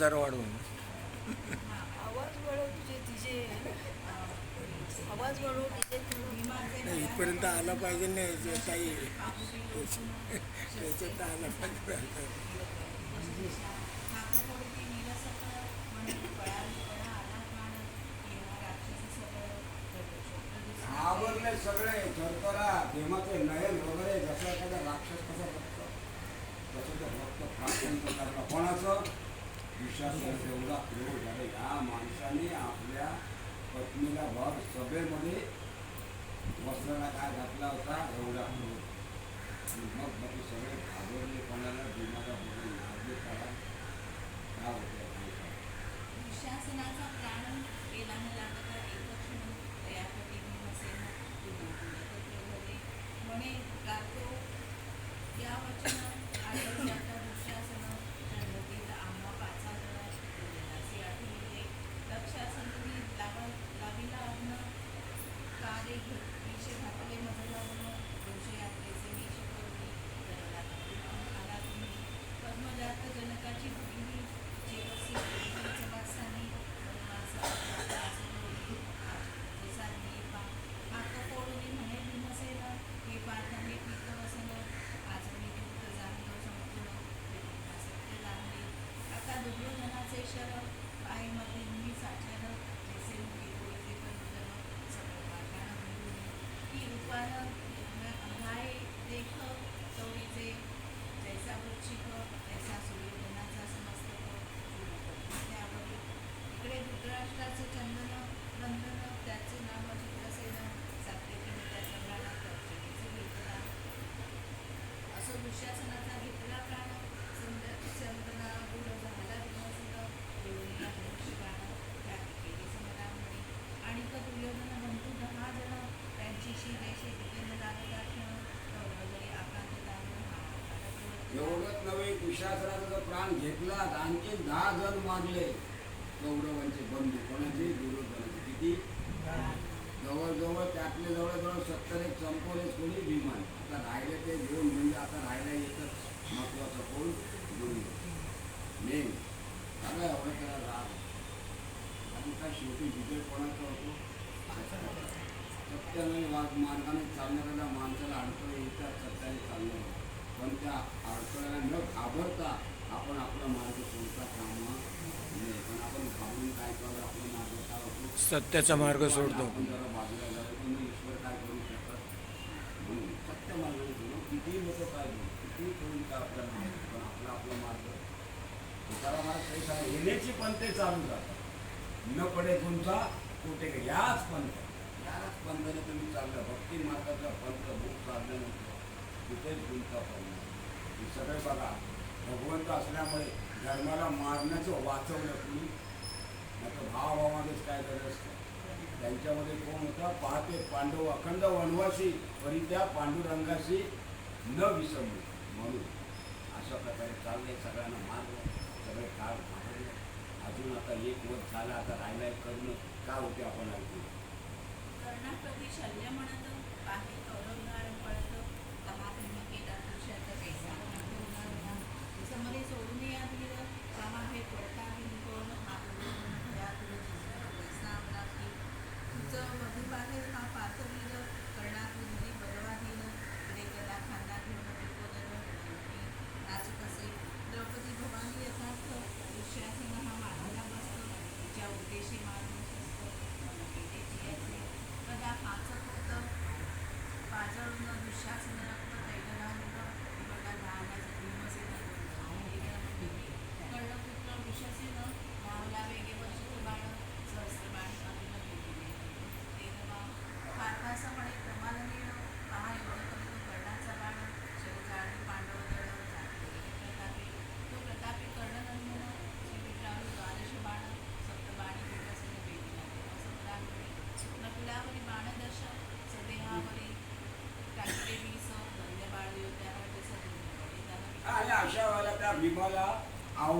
हजार वाढवून नाही, इथपर्यंत आला पाहिजे नाही जे काही त्याच्यात आला पाहिजे. आवरले सगळे थरथरा भीमाचे नयन वगैरे जसं एखादा राक्षस कसा बघतो तसं ते भक्त प्रार्थना करतात कोणाचं? विश्वास एवढा प्रयोग झाला या माणसाने आपल्या पत्नीला भर सभेमध्ये वस्त्राला काय घातला होता एवढा. प्रयोग मग बाकी सगळे घाबरले एवढंच प्राण घेतला तर आणखी दहा जण मारले कौरवांचे बंधू कोणाचे? दुर्योधनाचे किती? जवळजवळ त्यातले जवळजवळ सत्तर एक संपवले कोणी विमान आता राहिले ते दोन म्हणजे आता राहिला एकच महत्त्वाचा कोण? दोन मेन. सगळं एवढं त्याला राग. आणि काय शेवटी विजय कोणाचा होतो? सत्याने वाद मार्गाने चालणाऱ्या माणसाला अडथळे येतात सत्याने चालणार पण त्या अडथळ्याला न घाबरता आपण आपला मार्ग सोडता कामा नये. पण आपण घाबरून काय करावं आपला मार्ग काय होतो सत्याचा मार्ग सोडतो. आपण जरा बाजूला जातो पण ईश्वर काय करू शकत? म्हणून सत्य मार्गाने सोडून कितीही लोक काय घेऊ कितीही करून काय आपला मार्ग पण आपला आपला मार्ग तुकारा महाराज काही सांगा येण्याची पंथे चालू जातात न पडे तुमचा कुठे याच पंथ याच पंथाने तुम्ही चाललं. भक्ती मार्गाचा पंथ भूक चालल्यानंतर तिथेच गुंता पडणार हे सगळे बघा. भगवंत असल्यामुळे धर्माला मारण्याचं वाचवलं तुम्ही नाही तर भावाभावामध्येच काय करत असतं? त्यांच्यामध्ये कोण होता? पाहते पांडव अखंड वनवासी तरी त्या पांडुरंगाशी न विसरले. म्हणून अशा प्रकारे चाललंय सगळ्यांना मारलं सगळे काळ घाबरले अजून आता एक वर्ष झालं आता राहिलाय कर्ण. का होते आपण ऐकू कर्णाप्रती शल्य म्हणत पाहे पळत दहा तुम्ही केला पैसा समरे सोडून या धीर हे पडता कोण हा पैसा लागली तुझं मधुबाहेर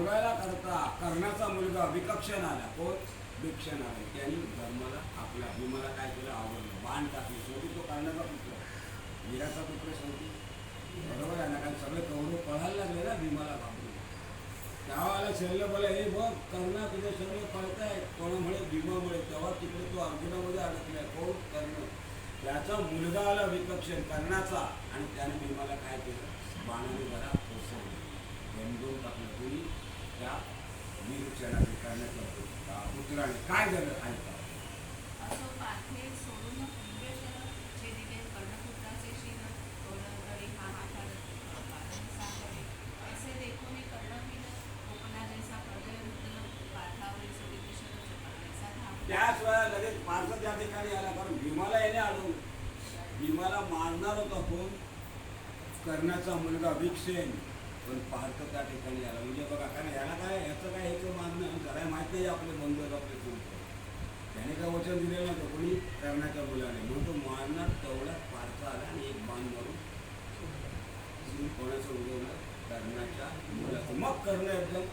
आवडायला करता कर्णाचा मुलगा विकक्षण आला. कोण विक्षण आला. त्यांनी धर्माला आपल्या भीमाला काय केलं? आवडलं. बाण टाकली. शेवटी तो कर्णाचा पुत्र. वीराचा पुत्र शेवटी. बरोबर आहे ना? कारण सगळे कौरव पळायला लागले ना भीमाला घाबरून त्यावेळेला शल्य बोला हे बघ कर्ण तुझे सर्व कळताय कोणामुळे? भीमामुळे. तेव्हा तिकडे तो अर्जुनामध्ये अडकलाय. कोण? कर्ण. त्याचा मुलगा आला विकक्षण कर्णाचा. आणि त्याने भीमाला काय केलं? बाणाने जरा कोसळलं. गंजून टाकलं. तुम्ही त्या वीरचनाचे करण्याचा पुत्राने काय झालं ऐका त्याच वेळा लगेच पार्थ त्या ठिकाणी आला कारण भीमाला याने अडवलं भीमाला मारणार होता कोण? कर्णाचा मुलगा विकसेन पण पार्थ त्या ठिकाणी आला म्हणजे बघा कारण याला काय याचं काय ह्याचं मागणं जरा माहिती आहे आपले बंधू आपले त्याने काय वचन दिलेलं नव्हतं कोणी कर्णाच्या मुलाने म्हणून तो मारणार तेवढ्यात पार्थ आला आणि एक बाण मारून कोणाचं उडवलं कर्णाच्या मुलाचं. मग करणं एकदम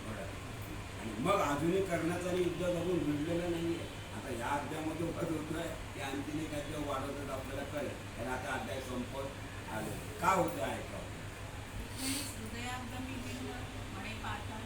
घोडा आणि मग अजूनही कर्णाचं आणि युद्ध अजून भिडलेलं नाही आहे आता या अध्यायामध्ये होत होतं आहे की आणखीन एक वाढवतात आपल्याला कळेल. कारण आता अध्याय संपत आले. का होतं ऐकावं हृदयागमी बिंब म्हणे पाता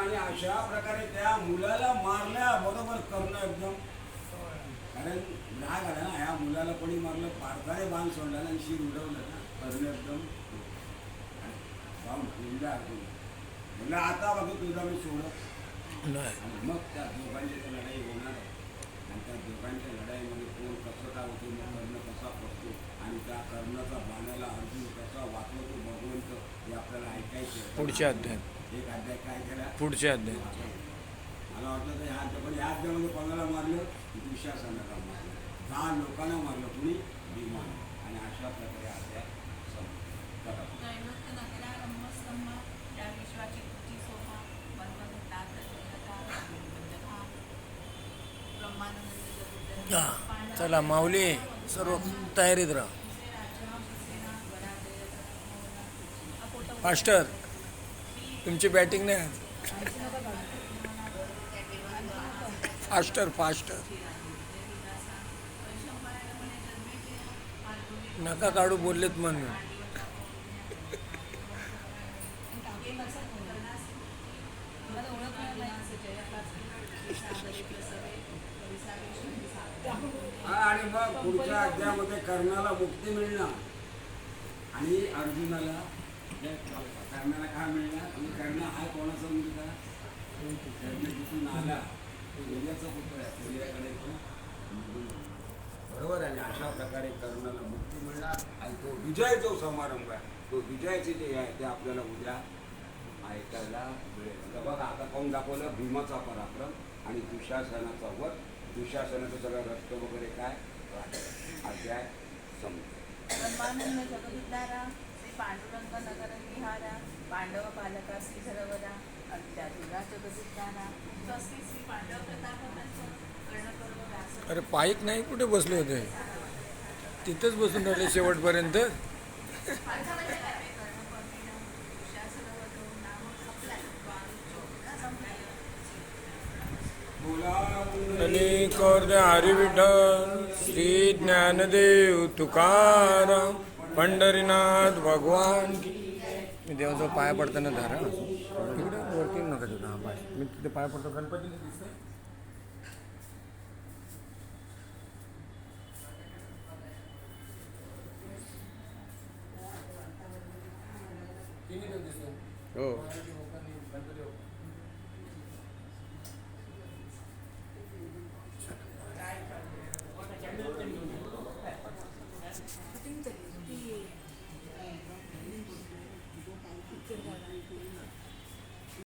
आणि अशा प्रकारे त्या मुलाला मारल्या बरोबर कर्ण एकदम. कारण राग आला ना ह्या मुलाला कोणी मारलं पार्थाने बाण सोडला आणि शिर उडवलं ना कर्ण एकदम. म्हणलं आता बघ तुझा मी सोडत. नाही. आणि मग त्या दोघांची लढाई होणार आहे. आणि त्या दोघांच्या लढाईमध्ये कोण कसं काय होते मग कर्ण कसा पडतो आणि त्या कर्णाचा बाणाला अर्जुन कसा वाचलो तो भगवंत हे आपल्याला ऐकायचं. पुढच्या अध्यायात. एक अध्याय काय केला? मला वाटलं तर ह्या पण ह्या अध्यायामध्ये कोणाला मारलं? दुशासनाला मारलं. दहा लोकांना मारलं? कुणी? भीमान. आणि अशा प्रकारे अध्याय. चला. हा माऊली सर्व तयारीत राहा. फास्टर तुमची बॅटिंग नाही फास्टर फास्टर नका काढू बोललेत म्हणून. आणि मग पुढच्या अध्यामध्ये कर्णाला मुक्ती मिळणार. आणि अर्जुनाला करण्याला काय मिळणार आणि करणं हा कोणाचा मुलगा कर्ण तिथून आला सूर्याचा पुत्र आहे सूर्याकडे तो बरोबर आहे. आणि अशा प्रकारे कर्णाला मुक्ती मिळणार आणि तो विजय जो समारंभ आहे तो विजयाचे जे आहे ते आपल्याला उद्या ऐकायला मिळेल. तर बघा आता कोण दाखवलं? भीमाचा पराक्रम आणि दुशासनाचा वध. दुशासनाचं सगळं रक्त वगैरे काय? अध्याय संपतो. पांडुरंग नगर विहारा पांडव बालका श्रीधरवरा श्री पांडव अरे पाईक नाही कुठे बसले होते? तिथंच बसून राहिले शेवटपर्यंत. बोला आणि कर दे हरी विठ्ठल श्री ज्ञानदेव तुकाराम. पंढरीनाथ भगवान मी देवाजवळ पाय पडताना धारा. तिकडे वरती नका तिथं. हा पाय मी तिथे पाय पडतो. गणपती हो.